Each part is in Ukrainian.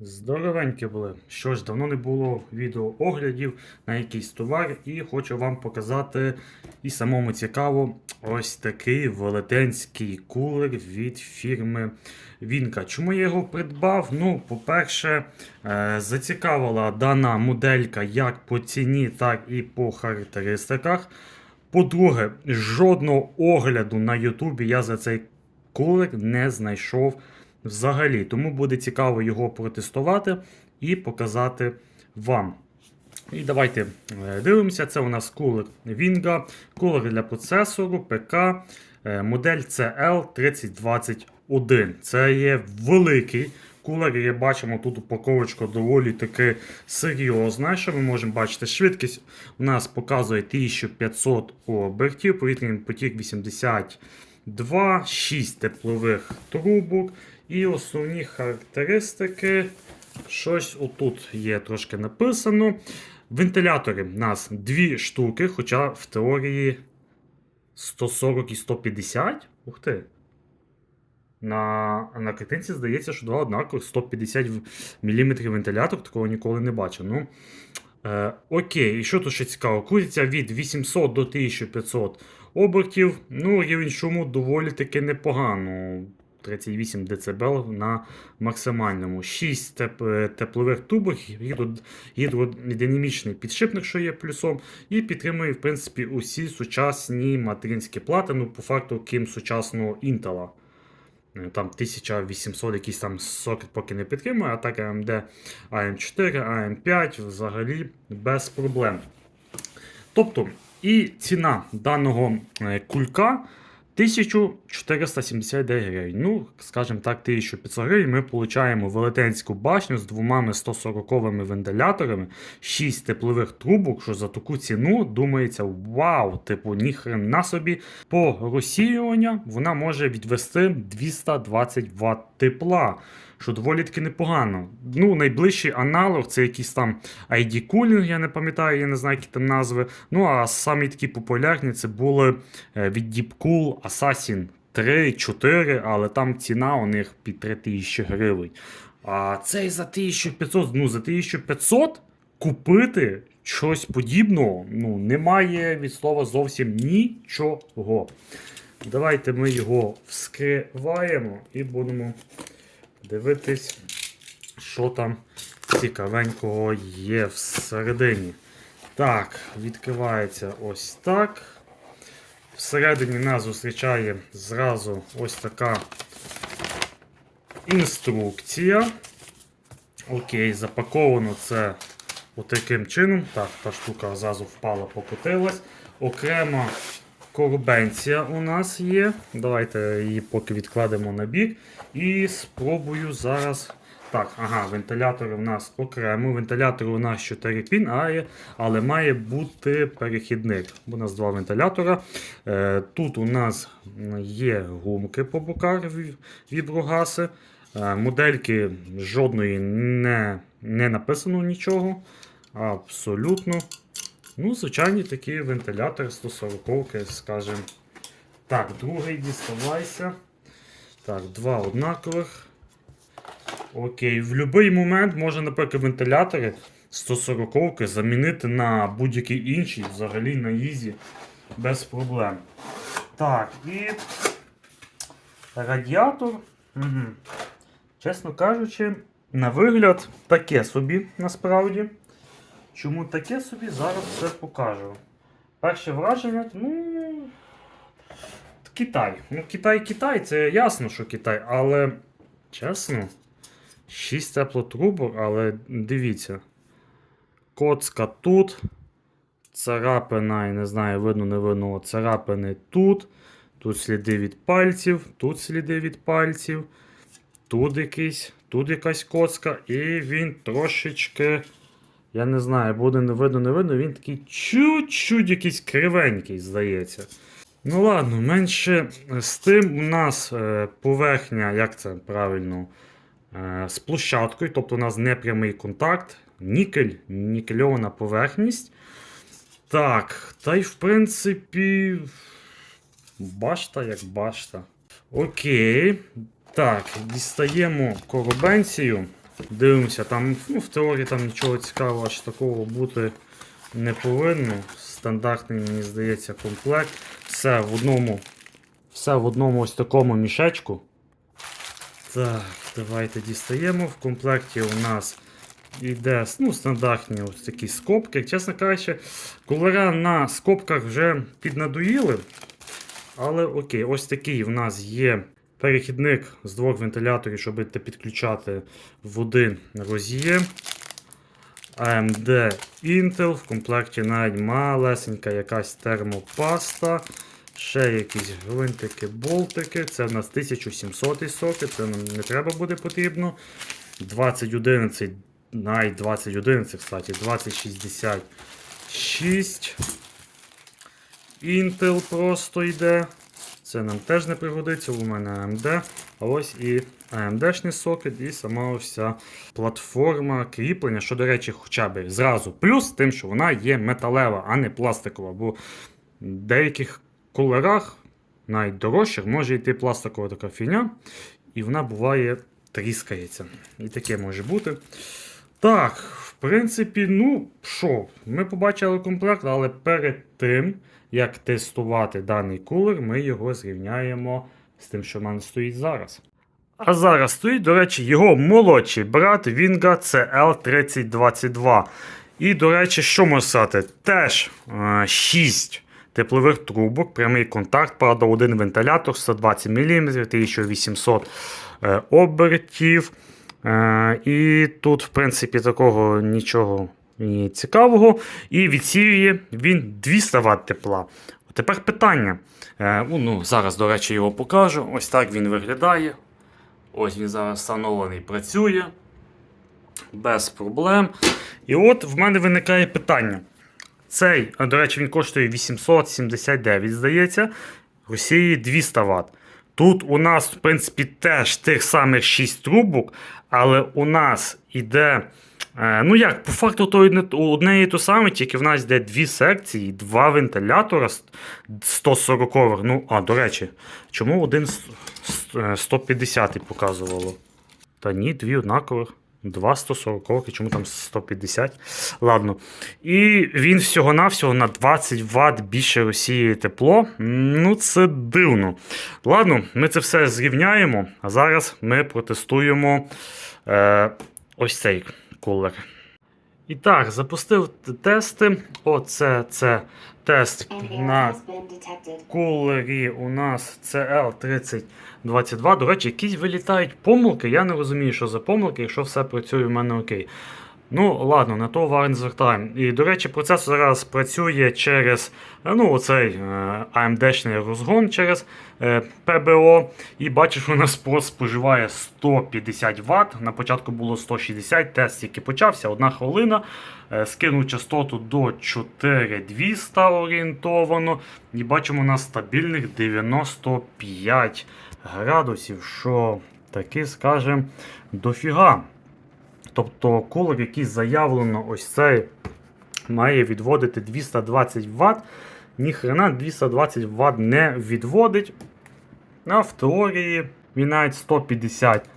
Здоровенькі були. Що ж, давно не було відеооглядів на якийсь товар, і хочу вам показати і самому цікаво ось такий велетенський кулер від фірми Вінка. Чому я його придбав? Ну, по-перше, е, зацікавила дана моделька як по ціні, так і по характеристиках. По-друге, жодного огляду на Ютубі я за цей кулер не знайшов взагалі. Тому буде цікаво його протестувати і показати вам. І давайте е, дивимося. Це у нас кулер Vinga, кулер для процесору ПК, е, модель CL3021. Це є великий кулер. І бачимо, тут упаковочка доволі таки серйозна. Що ми можемо бачити? Швидкість у нас показує 1500 обертів, повітряний потік 82, 6 теплових трубок. І основні характеристики. Щось отут є трошки написано. Вентилятори в нас дві штуки, хоча в теорії 140 і 150. Ух ти. На, на картинці здається, що два однакових 150 мм вентилятор, такого ніколи не бачив. Ну, е, окей, і що тут ще цікаво? Крутиться від 800 до 1500 обертів. Ну, рівень шуму доволі таки непогано. 38 дБ на максимальному. 6 теп теплових гідро гідродинамічний підшипник, що є плюсом, і підтримує в принципі усі сучасні материнські плати, ну по факту крім сучасного Intel. Е, Там 1800 якийсь там сокет поки не підтримує, а так AMD AM4, AM5 взагалі без проблем. Тобто, і ціна даного е, кулька 1479 гривень. Ну, скажімо так, 1500 гривень ми отримуємо велетенську башню з двома 140 вентиляторами, 6 теплових трубок, що за таку ціну думається, вау, типу, ніхрена собі. По розсіюванню вона може відвести 220 Вт тепла. Що доволі таки непогано. Ну, найближчий аналог це якийсь там ID Cooling, я не пам'ятаю, я не знаю, які там назви. Ну, а самі такі популярні це були е, від Deepcool Assassin 3, 4, але там ціна у них під 3000 гривень. А цей за 1500, ну за 1500 купити щось подібного ну, немає від слова зовсім нічого. Давайте ми його вскриваємо і будемо дивитись, що там цікавенького є всередині. Так, відкривається ось так. Всередині нас зустрічає зразу ось така інструкція. Окей, запаковано це отаким чином. Так, та штука зразу впала, покотилась. Окрема коробенція у нас є. Давайте її поки відкладемо на бік. І спробую зараз. Так, ага, вентилятори у нас окремо. Вентилятори у нас 4 пін, але має бути перехідник. У нас два вентилятора. Е, Тут у нас є гумки по боках віброгаси. Е, Модельки жодної не, не написано нічого. Абсолютно. Ну, звичайні такі вентилятори 140 скажімо. Так, другий діставайся. Так, два однакових. Окей, в будь-який момент можна, наприклад, вентилятори 140 замінити на будь-який інший, взагалі на ізі, без проблем. Так, і радіатор. Угу. Чесно кажучи, на вигляд таке собі насправді. Чому таке собі, зараз все покажу. Перше враження, ну. Китай. Ну, Китай, Китай, це ясно, що Китай, але чесно, 6 теплотрубок, але дивіться. Коцка тут. Царапина, я не знаю, видно, не видно, царапини тут. Тут сліди від пальців, тут сліди від пальців, тут якийсь, тут якась коцка, і він трошечки. Я не знаю, буде не видно, не видно, він такий чуть-чуть якийсь кривенький, здається. Ну ладно, менше з тим у нас е, поверхня, як це правильно, е, з площадкою, тобто у нас не прямий контакт, нікель, нікельована поверхність. Так, та й в принципі, башта як башта. Окей. Так, дістаємо коробенцію. Дивимося, там ну, в теорії там нічого цікавого аж такого бути не повинно. Стандартний, мені здається, комплект. Все в одному. Все в одному ось такому мішечку. Так, давайте дістаємо. В комплекті у нас йде ну, стандартні ось такі скобки. Чесно кажучи, кулера на скобках вже піднадоїли. Але окей, ось такий у нас є перехідник з двох вентиляторів, щоб підключати в один роз'єм. AMD Intel, в комплекті навіть малесенька якась термопаста. Ще якісь гвинтики, болтики. Це в нас 1700 сокет, це нам не треба буде потрібно. 2011, навіть 2011, кстати, 2066. Intel просто йде. Це нам теж не пригодиться, у мене AMD. А ось і AMD-шний сокет, і сама вся платформа кріплення, що, до речі, хоча б зразу. Плюс тим, що вона є металева, а не пластикова. Бо в деяких кулерах, навіть дорожчих, може йти пластикова така фігня, і вона буває тріскається. І таке може бути. Так, принципі, ну що, ми побачили комплект, але перед тим, як тестувати даний кулер, ми його зрівняємо з тим, що в мене стоїть зараз. А зараз стоїть, до речі, його молодший брат Вінга CL3022. І, до речі, що можна сказати? Теж 6 теплових трубок, прямий контакт, правда, один вентилятор 120 мм, 1800 е, обертів. Е, І тут, в принципі, такого нічого цікавого. І відсіює він 200 Вт тепла. Тепер питання. Е, ну, Зараз, до речі, його покажу. Ось так він виглядає. Ось він зараз встановлений, працює. Без проблем. І от в мене виникає питання. Цей, до речі, він коштує 879, здається. В Росії 200 Вт. Тут у нас, в принципі, теж тих самих 6 трубок, але у нас іде. е, Ну як, по факту то одне, і то саме, тільки в нас йде дві секції, два вентилятора 140 Ну, а, до речі, чому один с- с- е, 150 показувало? Та ні, дві однакових. Два 140, чому там 150? Ладно. І він всього-навсього на 20 Вт більше розсіює тепло. Ну, це дивно. Ладно, ми це все зрівняємо, а зараз ми протестуємо е, ось цей кулер. І так, запустив тести. Оце це тест на кулері у нас CL3022. До речі, якісь вилітають помилки. Я не розумію, що за помилки, якщо все працює в мене окей. Ну, ладно, на то увагу не звертаємо. І, до речі, процесор зараз працює через е, ну, оцей е, AMD-шний розгон через е, PBO. І бачиш, у нас споживає 150 Вт. На початку було 160, тест тільки почався, одна хвилина. Е, скинув частоту до 4200 орієнтовано. І бачимо у нас стабільних 95 градусів, що таки, скажем, дофіга. Тобто кулер, який заявлено ось цей, має відводити 220 Вт. Ніхрена 220 Вт не відводить. А в теорії він навіть 150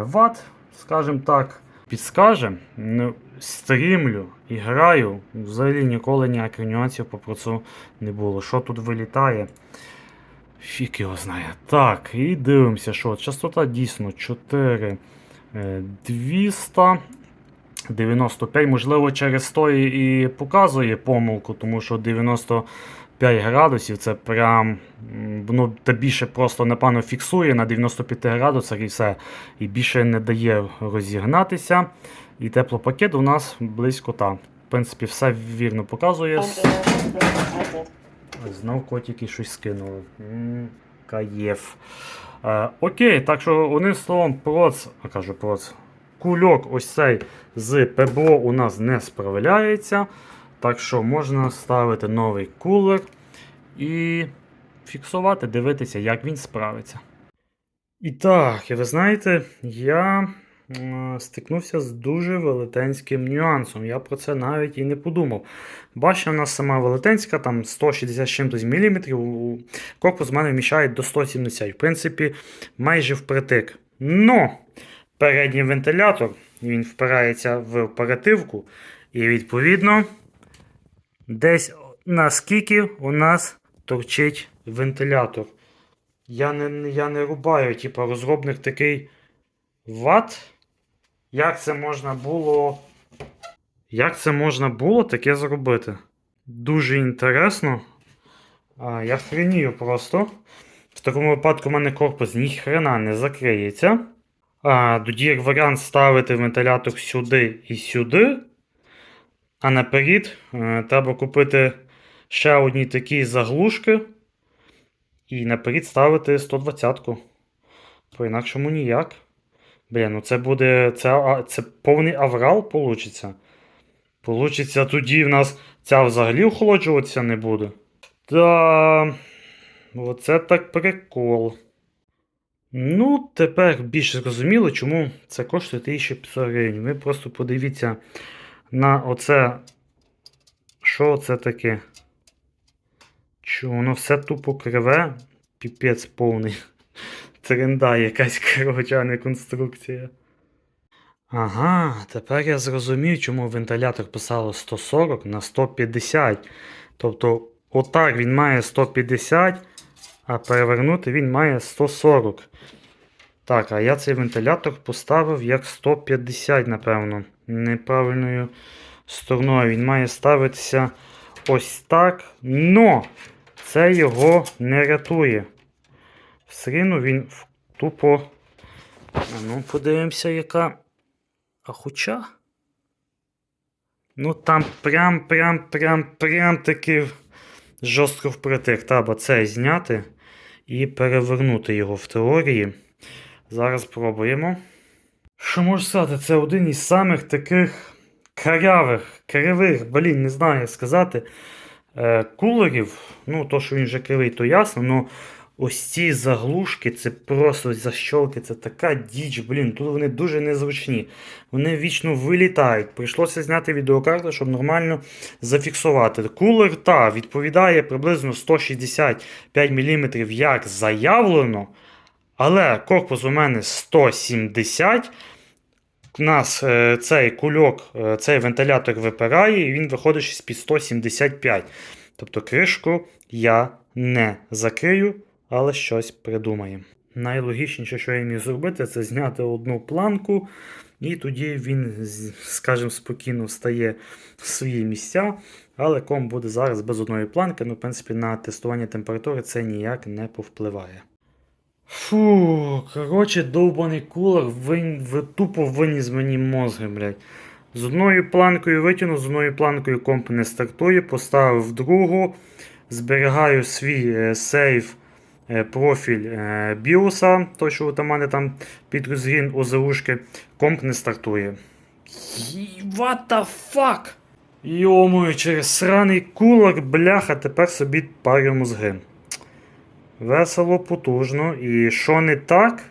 Вт, скажімо так, підскаже. Ну, стрімлю і граю. Взагалі ніколи ніяких нюансів по процесу не було. Що тут вилітає? Фік його знає. Так, і дивимося, що частота дійсно 4 е, 200. 95, можливо, через то і показує помилку, тому що 95 градусів це прям ну, та більше просто напевно фіксує на 95 градусах і все. І більше не дає розігнатися. І теплопакет у нас близько там. В принципі, все вірно показує. Знов котики щось скинули. Каєф. Е, окей, так що одним словом, проц, а кажу проц, кульок ось цей з ПБО у нас не справляється. Так що можна ставити новий кулер і фіксувати, дивитися, як він справиться. І так, і ви знаєте, я стикнувся з дуже велетенським нюансом. Я про це навіть і не подумав. Башня у нас сама велетенська, там 160 з чимось міліметрів. Корпус в мене вміщає до 170. В принципі, майже впритик. Но передній вентилятор. Він впирається в оперативку. І відповідно, десь наскільки у нас торчить вентилятор. Я не, я не рубаю, типу, розробник такий ват. Як це можна було. Як це можна було таке зробити? Дуже інтересно. А, я хренію просто. В такому випадку в мене корпус ніхрена не закриється. А, тоді як варіант ставити вентилятор сюди і сюди. А наперед е, треба купити ще одні такі заглушки. І наперед ставити 120-ку. По-інакшому ніяк. Бля, ну це буде. Це, це повний аврал получиться. Получиться тоді в нас ця взагалі охолоджуватися не буде. Та. Оце так прикол. Ну, тепер більше зрозуміло, чому це коштує 1500 гривень. Ви просто подивіться на оце. Що це таке? Що воно все тупо криве, піпець повний. Тренда якась коротше, конструкція. Ага, тепер я зрозумів, чому вентилятор писало 140 на 150. Тобто, отак він має 150, а перевернути він має 140. Так, а я цей вентилятор поставив як 150, напевно. Неправильною стороною. Він має ставитися ось так. Но це його не рятує. Все він тупо. А ну, подивимося, яка. А хоча. Ну там прям, прям, прям, прям таки жорстко впритик. Треба це зняти і перевернути його в теорії. Зараз пробуємо. Що можу сказати, це один із самих таких карявих, кривих, блін, не знаю як сказати. Е, кулерів. Ну, то, що він вже кривий, то ясно, але ось ці заглушки, це просто защолки, це така діч, блін, тут вони дуже незручні. Вони вічно вилітають. Прийшлося зняти відеокарту, щоб нормально зафіксувати. Кулер, та, відповідає приблизно 165 мм, як заявлено. Але корпус у мене 170. У нас е, цей кульок, е, цей вентилятор випирає, і він виходить щось під 175. Тобто кришку я не закрию, але щось придумаємо. Найлогічніше, що я міг зробити, це зняти одну планку, і тоді він, скажімо, спокійно встає в свої місця. Але ком буде зараз без одної планки. Ну, в принципі, на тестування температури це ніяк не повпливає. Фу, коротше, довбаний кулер вин, в, тупо виніс мені мозги, блядь. З одною планкою витягнув, з одною планкою комп не стартує, поставив другу, зберігаю свій е, сейф профіль е, біоса, той, що у мене там під розгін ОЗУшки, комп не стартує. What the fuck? Йомою, через сраний кулер, бляха, тепер собі парю мозги. Весело, потужно. І що не так?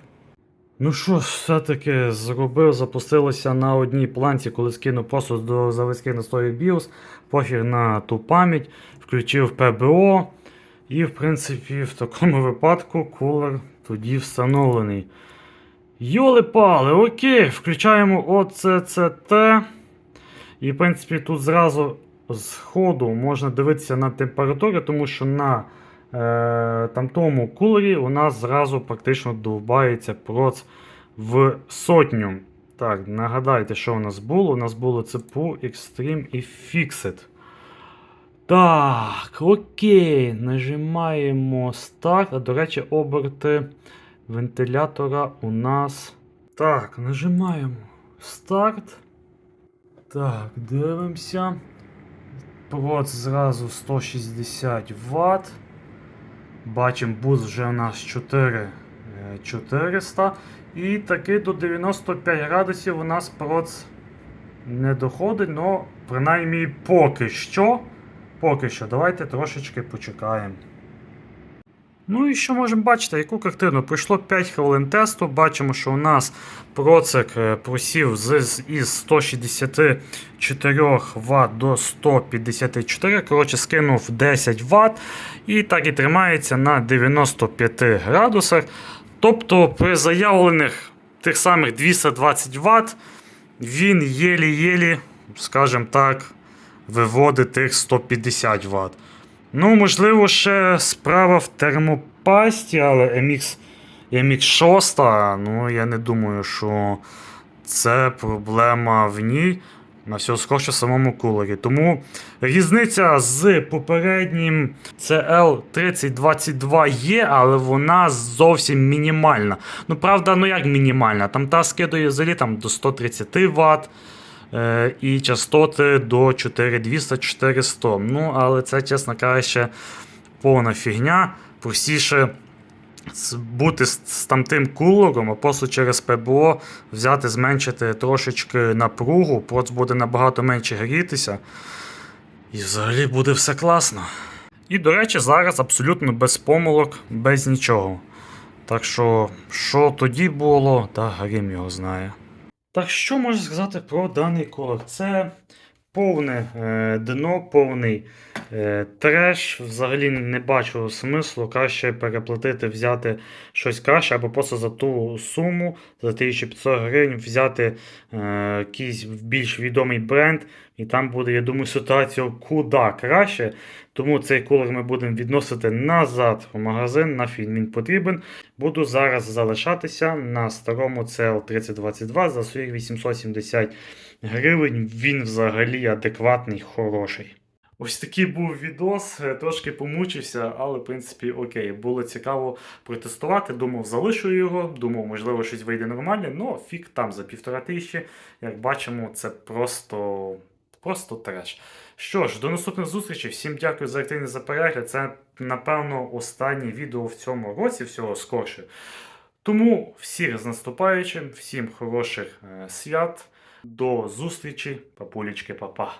Ну що все-таки зробив, запустилося на одній планці, коли скинув просто до заводських настроїв BIOS, пофіг на ту пам'ять, включив ПБО. І, в принципі, в такому випадку кулер тоді встановлений. Йоли-пали, окей, включаємо ОЦЦТ. І, в принципі, тут зразу з ходу можна дивитися на температуру, тому що на е, там тому кулері у нас зразу практично довбається проц в сотню. Так, нагадайте, що у нас було. У нас було ЦПУ, Extreme і Fixed. Так, окей. Нажимаємо старт. А до речі, оберти вентилятора у нас. Так, нажимаємо старт. Так, дивимося. Проц зразу 160 Вт. Бачимо, буст вже у нас 4 е, 400. І таки до 95 градусів у нас проц не доходить, але принаймні поки що. Поки що, давайте трошечки почекаємо. Ну і що можемо бачити, яку картину? Пройшло 5 хвилин тесту. Бачимо, що у нас процик е, просів з, із 164 Вт до 154. Коротше, скинув 10 Вт і так і тримається на 95 градусах. Тобто при заявлених тих самих 220 Вт, він єлі-єлі, скажімо так, виводить тих 150 Вт. Ну, можливо, ще справа в термопасті, але MX, MX6, ну я не думаю, що це проблема в ній. На всього скорше в самому кулері. Тому різниця з попереднім CL3022 є, але вона зовсім мінімальна. Ну, правда, ну як мінімальна? Там та скидує взагалі там, до 130 Вт і частоти до 4200-400. Ну, але це, чесно кажучи, повна фігня. Простіше бути з, з там тим кулером, а просто через ПБО взяти, зменшити трошечки напругу, проц буде набагато менше грітися. І взагалі буде все класно. І, до речі, зараз абсолютно без помилок, без нічого. Так що, що тоді було, та Грім його знає. Так що можна сказати про даний колор? Це повне е, дно, повний треш. Взагалі не бачу смислу. Краще переплатити, взяти щось краще, або просто за ту суму, за 1500 гривень, взяти е, якийсь більш відомий бренд, і там буде, я думаю, ситуація куди краще. Тому цей кулер ми будемо відносити назад в магазин, нафіг він потрібен. Буду зараз залишатися на старому CL3022 за своїх 870 гривень. Він взагалі адекватний, хороший. Ось такий був відос, е, трошки помучився, але в принципі окей. Було цікаво протестувати. Думав, залишу його, думав, можливо, щось вийде нормальне, але фік там за півтора тисячі. Як бачимо, це просто, просто треш. Що ж, до наступних зустрічей. Всім дякую за активний за перегляд. Це, напевно, останнє відео в цьому році, всього скорше. Тому всіх з наступаючим, всім хороших е, свят. До зустрічі, папулечки, папа.